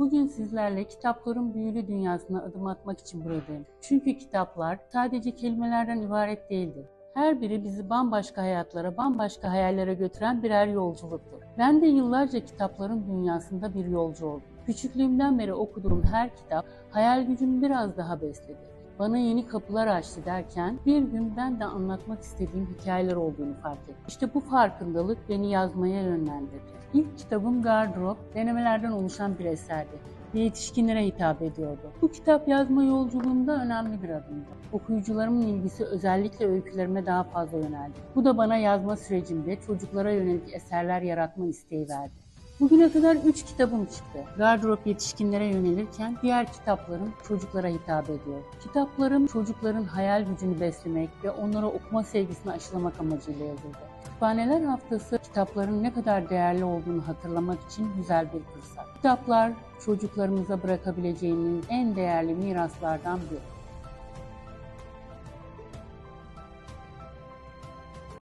Bugün sizlerle kitapların büyülü dünyasına adım atmak için buradayım. Çünkü kitaplar sadece kelimelerden ibaret değildir. Her biri bizi bambaşka hayatlara, bambaşka hayallere götüren birer yolculuktur. Ben de yıllarca kitapların dünyasında bir yolcu oldum. Küçüklüğümden beri okuduğum her kitap hayal gücümü biraz daha besledi. Bana yeni kapılar açtı derken bir gün ben de anlatmak istediğim hikayeler olduğunu fark ettim. İşte bu farkındalık beni yazmaya yönlendirdi. İlk kitabım Gardırop, denemelerden oluşan bir eserdi ve yetişkinlere hitap ediyordu. Bu kitap yazma yolculuğumda önemli bir adımdı. Okuyucularımın ilgisi özellikle öykülerime daha fazla yöneldi. Bu da bana yazma sürecimde çocuklara yönelik eserler yaratma isteği verdi. Bugüne kadar 3 kitabım çıktı. Gardırop yetişkinlere yönelirken diğer kitaplarım çocuklara hitap ediyor. Kitaplarım çocukların hayal gücünü beslemek ve onlara okuma sevgisini aşılamak amacıyla yazıldı. Kütüphaneler Haftası kitapların ne kadar değerli olduğunu hatırlamak için güzel bir fırsat. Kitaplar çocuklarımıza bırakabileceğimiz en değerli miraslardan biri.